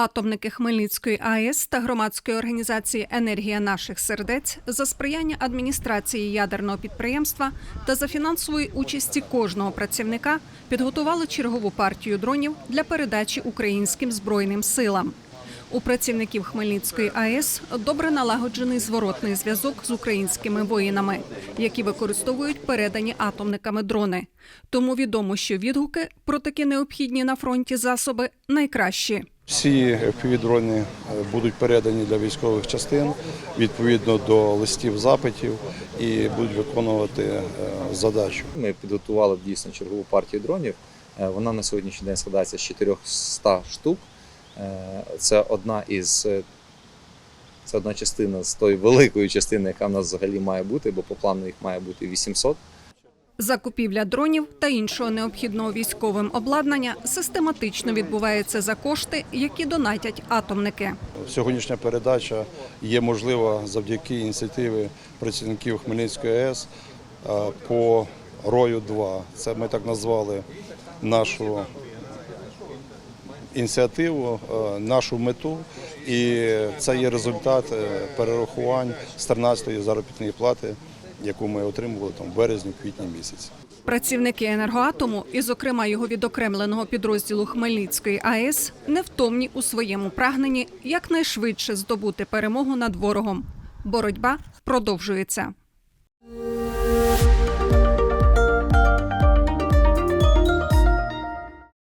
Атомники Хмельницької АЕС та громадської організації Енергія наших сердець за сприяння адміністрації ядерного підприємства та за фінансової участі кожного працівника підготували чергову партію дронів для передачі українським збройним силам. У працівників Хмельницької АЕС добре налагоджений зворотний зв'язок з українськими воїнами, які використовують передані атомниками дрони. Тому відомо, що відгуки про такі необхідні на фронті засоби найкращі. Всі FPV-дрони е, будуть передані для військових частин відповідно до листів запитів і будуть виконувати е, задачу. Ми підготували дійсно чергову партію дронів. Е, Вона на сьогоднішній день складається з 400 штук. Це одна із це одна частина з тої великої частини, яка в нас взагалі має бути, бо по плану їх має бути 800. Закупівля дронів та іншого необхідного військовим обладнання систематично відбувається за кошти, які донатять атомники. Сьогоднішня передача є можлива завдяки ініціативі працівників Хмельницької АЕС по рою 2 Це ми так назвали нашу ініціативу, нашу мету. І це є результат е, перерахувань з 13-ї заробітної плати, яку ми отримували там в березні-квітні місяці. Працівники енергоатому, і, зокрема, його відокремленого підрозділу Хмельницької АЕС, невтомні у своєму прагненні якнайшвидше здобути перемогу над ворогом. Боротьба продовжується.